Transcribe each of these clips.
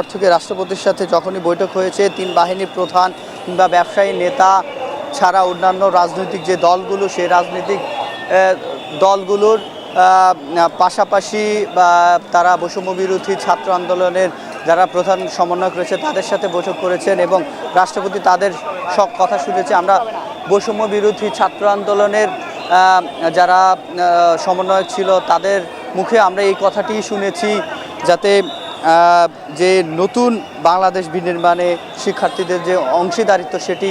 পর থেকে রাষ্ট্রপতির সাথে যখনই বৈঠক হয়েছে, তিন বাহিনীর প্রধান কিংবা ব্যবসায়ী নেতা ছাড়া অন্যান্য রাজনৈতিক যে দলগুলো, সেই রাজনৈতিক দলগুলোর পাশাপাশি, বা, তারা বৈষম্য বিরোধী ছাত্র আন্দোলনের যারা প্রধান সমন্বয়ক রয়েছে, তাদের সাথে বৈঠক করেছেন এবং রাষ্ট্রপতি তাদের সব কথা শুনেছে। আমরা বৈষম্য বিরোধী ছাত্র আন্দোলনের যারা সমন্বয়ক ছিল, তাদের মুখে আমরা এই কথাটি শুনেছি, যাতে যে নতুন বাংলাদেশ বিনির্মাণে শিক্ষার্থীদের যে অংশীদারিত্ব সেটি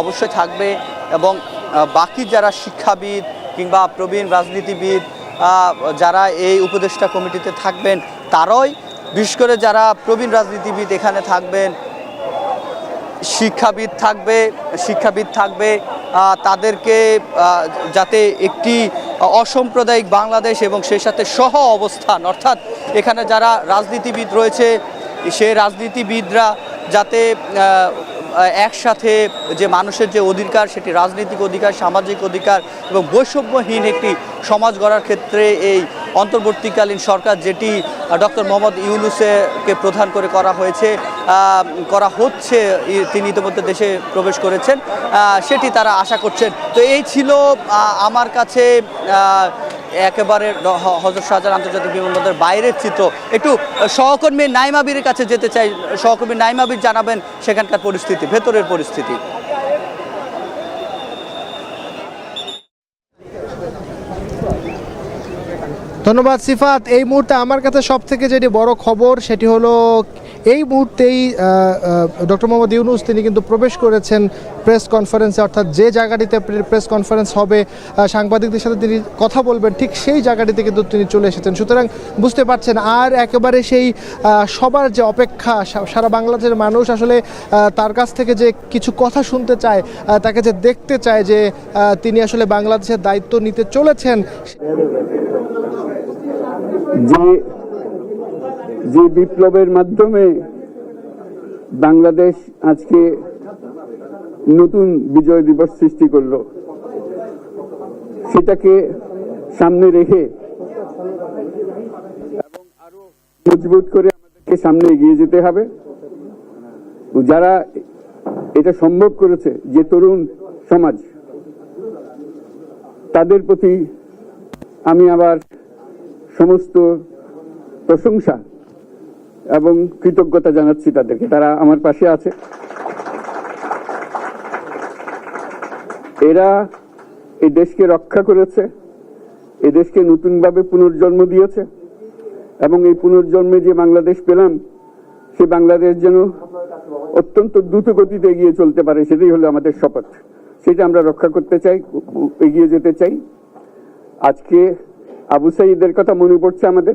অবশ্যই থাকবে এবং বাকি যারা শিক্ষাবিদ কিংবা প্রবীণ রাজনীতিবিদ যারা এই উপদেষ্টা কমিটিতে থাকবেন, তারাই বিশেষ করে যারা প্রবীণ রাজনীতিবিদ এখানে থাকবেন, শিক্ষাবিদ থাকবে শিক্ষাবিদ থাকবে তাদেরকে যাতে একটি অসাম্প্রদায়িক বাংলাদেশ এবং সেই সাথে সহ অবস্থান। অর্থাৎ এখানে যারা রাজনীতিবিদ রয়েছে, সে রাজনীতিবিদরা যাতে একসাথে যে মানুষের যে অধিকার, সেটি রাজনৈতিক অধিকার, সামাজিক অধিকার এবং বৈষম্যহীন একটি সমাজ গড়ার ক্ষেত্রে এই অন্তর্বর্তীকালীন সরকার, যেটি ডক্টর মোহাম্মদ ইউনুসেকে প্রধান করে করা হয়েছে করা হচ্ছে তিনি ইতিমধ্যে দেশে প্রবেশ করেছেন। সেটি তারা আশা করছেন। তো এই ছিল আমার কাছে একেবারে হজরত শাহজাহান আন্তর্জাতিক বিমানবন্দরের বাইরের চিত্র। একটু সহকর্মী নাইমাবির কাছে যেতে চাই। সহকর্মী নাইমাবির জানাবেন সেখানকার পরিস্থিতি, ভেতরের পরিস্থিতি। ধন্যবাদ সিফাত। এই মুহূর্তে আমার কাছে সব থেকে যেটি বড় খবর সেটি হলো এই মুহূর্তেই ডক্টর মোহাম্মদ ইউনুস তিনি কিন্তু প্রবেশ করেছেন প্রেস কনফারেন্সে, অর্থাৎ যে জায়গাটিতে প্রেস কনফারেন্স হবে সাংবাদিকদের সাথে তিনি কথা বলবেন, ঠিক সেই জায়গাটিতে কিন্তু তিনি চলে এসেছেন। সুতরাং বুঝতে পারছেন, আর একেবারে সেই সবার যে অপেক্ষা সারা বাংলাদেশের মানুষ আসলে তার কাছ থেকে যে কিছু কথা শুনতে চায় তাকে যে দেখতে চায় যে তিনি আসলে বাংলাদেশের দায়িত্ব নিতে চলেছেন যে যে বিপ্লবের মাধ্যমে বাংলাদেশ আজকে নতুন বিজয় দিবস সৃষ্টি করল, সেটাকে সামনে রেখে এবং আরও মজবুত করে আমাদেরকে সামনে এগিয়ে যেতে হবে। যারা এটা সম্ভব করেছে, যে তরুণ সমাজ, তাদের প্রতি আমি আবার সমস্ত প্রশংসা এবং কৃতজ্ঞতা জানাচ্ছি তাদেরকে। তারা আমার পাশে আছে। এরা এই দেশকে রক্ষা করেছে, এই দেশকে নতুনভাবে পুনর্জন্ম দিয়েছে এবং এই পুনর্জন্মে যে বাংলাদেশ পেলাম, সে বাংলাদেশ যেন অত্যন্ত দ্রুত গতিতে এগিয়ে চলতে পারে, সেটাই হলো আমাদের শপথ। সেটা আমরা রক্ষা করতে চাই, এগিয়ে যেতে চাই। আজকে আবু সাইদের কথা মনে পড়ছে আমাদের?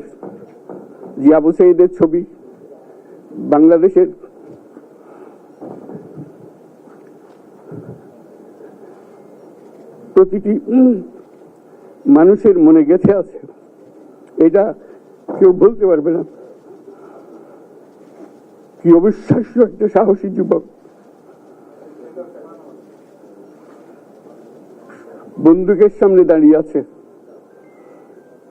যে আবু সাইদের ছবি বাংলাদেশের প্রতিটি মানুষের মনে গেছে আছে। এটা কেউ বলতে পারবে না। কি অবিশ্বাস্য একটা সাহসী যুবক। বন্দুকের সামনে দাঁড়িয়ে আছে।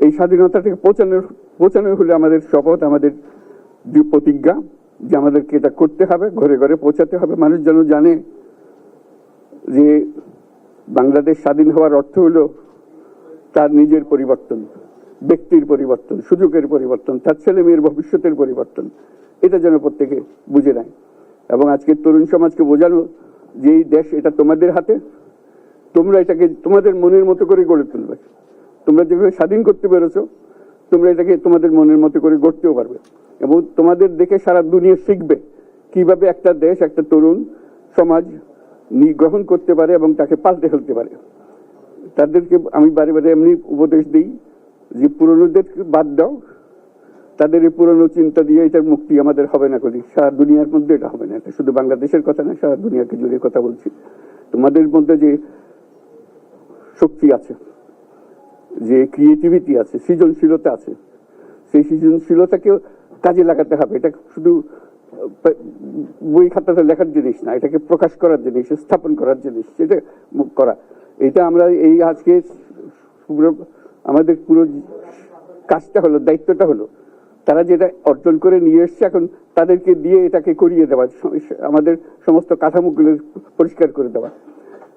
এই স্বাধীনতাটাকে পৌঁছানোর পৌঁছানো হলে আমাদের শপথ, আমাদের প্রতিজ্ঞা যে আমাদেরকে এটা করতে হবে, ঘরে ঘরে পৌঁছাতে হবে। মানুষ যেন জানে যে বাংলাদেশ স্বাধীন হওয়ার অর্থ হলো তার নিজের পরিবর্তন, ব্যক্তির পরিবর্তন, সুযোগের পরিবর্তন, তার ছেলে মেয়ের ভবিষ্যতের পরিবর্তন। এটা যেন প্রত্যেকে বুঝে নেয়। এবং আজকে তরুণ সমাজকে বোঝানো যে এই দেশ এটা তোমাদের হাতে, তোমরা এটাকে তোমাদের মনের মতো করে গড়ে তুলবে। তোমরা যেভাবে স্বাধীন করতে পেরেছ, তোমরা এটাকে তোমাদের মনের মতো করে গড়তেও পারবে। এবং তোমাদের দেখে সারা দুনিয়া শিখবে কীভাবে একটা দেশ, একটা তরুণ সমাজ গ্রহণ করতে পারে এবং তাকে পাল্টে ফেলতে পারে। তাদেরকে আমি বারে বারে এমনি উপদেশ দিই যে পুরনোদের বাদ দাও। তাদের এই পুরনো চিন্তা দিয়ে এটার মুক্তি আমাদের হবে না করি সারা দুনিয়ার মধ্যে এটা হবে না। এটা শুধু বাংলাদেশের কথা না, সারা দুনিয়াকে জুড়ে কথা বলছি। তোমাদের মধ্যে যে শক্তি আছে যে ক্রিয়েটিভিটি আছে, সৃজনশীলতা আছে, সেই সৃজনশীলতাকেও কাজে লাগাতে হবে। এটা শুধু বই খাতাতে লেখার জিনিস না, এটাকে প্রকাশ করার জিনিস, স্থাপন করার জিনিস, সেটা করা। এটা আমরা এই আজকে পুরো আমাদের পুরো কাজটা হলো, দায়িত্বটা হলো, তারা যেটা অর্জন করে নিয়ে এসছে এখন, তাদেরকে দিয়ে এটাকে করিয়ে দেওয়া, আমাদের সমস্ত কাঠামোগুলো পরিষ্কার করে দেওয়া।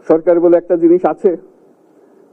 সরকার বলে একটা জিনিস আছে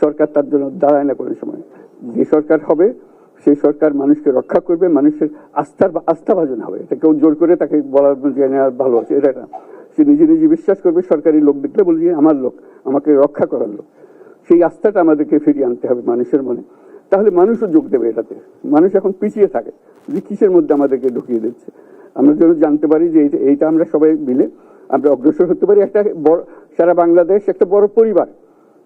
সরকার তার জন্য দাঁড়ায় না কোনো সময়। যে সরকার হবে, সেই সরকার মানুষকে রক্ষা করবে, মানুষের আস্থার আস্থাভাজন হবে। এটা কেউ জোর করে তাকে বলার যে ভালো আছে। এটা না। সে নিজে নিজে বিশ্বাস করবে, সরকারি লোক দেখলে বলবে যে, আমার লোক, আমাকে রক্ষা করার লোক। সেই আস্থাটা আমাদেরকে ফিরিয়ে আনতে হবে মানুষের মনে। তাহলে মানুষও যোগ দেবে এটাতে। মানুষ এখন পিছিয়ে থাকে। যে কিসের মধ্যে আমাদেরকে ঢুকিয়ে দিচ্ছে? আমরা যেন জানতে পারি যে এইটা আমরা সবাই মিলে আমরা অগ্রসর হতে পারি। একটা বড় সারা বাংলাদেশ একটা বড় পরিবার।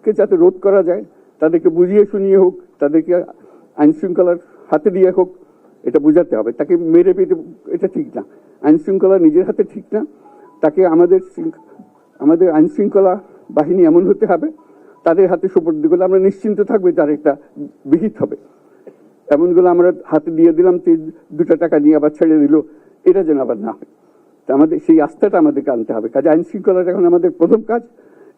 শত্রুকে যাতে রোধ করা যায়, তাদেরকে বুঝিয়ে শুনিয়ে হোক, তাদেরকে আইন শৃঙ্খলার হাতে দিয়ে হোক, এটা বুঝাতে হবে। তাকে মেরে পেতে, এটা ঠিক না। আইন শৃঙ্খলা নিজের হাতে ঠিক না। তাকে আমাদের আমাদের আইন শৃঙ্খলা বাহিনী এমন হতে হবে, তাদের হাতে সুপর্দ করলে আমরা নিশ্চিন্ত থাকবে তার একটা বিহিত হবে। এমনগুলো আমরা হাতে দিয়ে দিলাম দুটো টাকা নিয়ে আবার ছেড়ে দিল, এটা যেন আবার না হয়। তা আমাদের, সেই আস্থাটা আমাদেরকে আনতে হবে। কাজে আইন শৃঙ্খলাটা এখন আমাদের প্রথম কাজ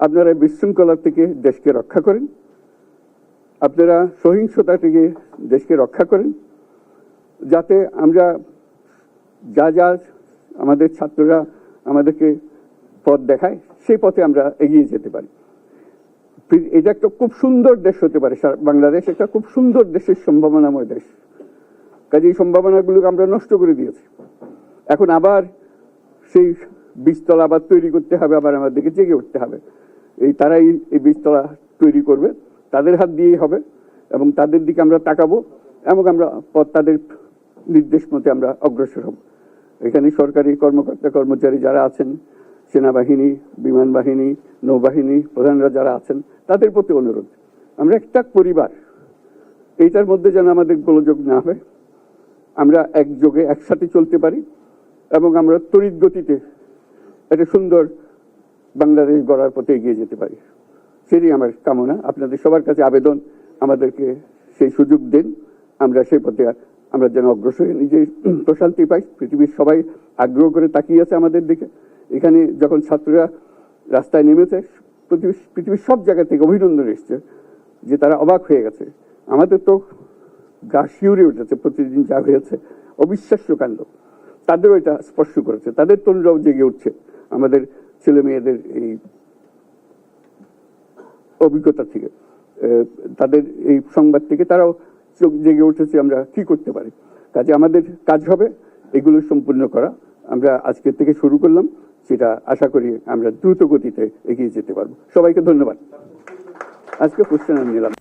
আপনারা বিশৃঙ্খলা থেকে দেশকে রক্ষা করেন। আপনারা সহিংসতা থেকে দেশকে রক্ষা করেন। যাতে আমরা যা যা আমাদের ছাত্ররা আমাদেরকে পথ দেখায়, সেই পথে আমরা এগিয়ে যেতে পারি। এটা একটা খুব সুন্দর দেশ হতে পারে। বাংলাদেশ একটা খুব সুন্দর দেশের সম্ভাবনাময় দেশ। কাজে এই সম্ভাবনাগুলোকে আমরা নষ্ট করে দিয়েছি। এখন আবার সেই বীজতলা আবার তৈরি করতে হবে, আবার আমাদেরকে জেগে উঠতে হবে। এই তারাই এই বীজতলা তৈরি করবে। তাদের হাত দিয়েই হবে এবং তাদের দিকে আমরা তাকাবো এবং আমরা তাদের নির্দেশ মতে আমরা অগ্রসর হব। এখানে সরকারি কর্মকর্তা কর্মচারী যারা আছেন, সেনাবাহিনী, বিমান বাহিনী, নৌবাহিনী প্রধানরা যারা আছেন, তাদের প্রতি অনুরোধ। আমরা একটা পরিবার, এইটার মধ্যে যেন আমাদের গোলযোগ না হয়। আমরা একযোগে একসাথে চলতে পারি এবং আমরা তড়িৎ গতিতে একটা সুন্দর বাংলাদেশ গড়ার পথে এগিয়ে যেতে পারি। সেটাই আমার কামনা। আপনাদের সবার কাছে আবেদন, আমাদেরকে সেই সুযোগ দেন। আমরা সেই পথে আমরা যেন অগ্রসর নিজে প্রশান্তি পাই। পৃথিবীর সবাই আগ্রহ করে তাকিয়ে আছে আমাদের দিকে। এখানে যখন ছাত্ররা রাস্তায় নেমেছে পৃথিবীর সব জায়গা থেকে অভিনন্দন এসছে যে তারা অবাক হয়ে গেছে। আমাদের তো গা শিউরে উঠেছে, প্রতিদিন যা হয়েছে। অবিশ্বাস্য কাণ্ড। তাদেরও এটা স্পর্শ করেছে। তাদের তরুণরাও জেগে উঠছে। আমাদের ছেলে মেয়েদের এই অভিজ্ঞতা থেকে তাদের এই সংবাদ থেকে তারাও চোখ জেগে উঠেছে আমরা কি করতে পারি। কাজে আমাদের কাজ হবে এগুলো সম্পূর্ণ করা। আমরা আজকের থেকে শুরু করলাম, সেটা আশা করি আমরা দ্রুত গতিতে এগিয়ে যেতে পারব। সবাইকে ধন্যবাদ। আজকে আমি নিলাম।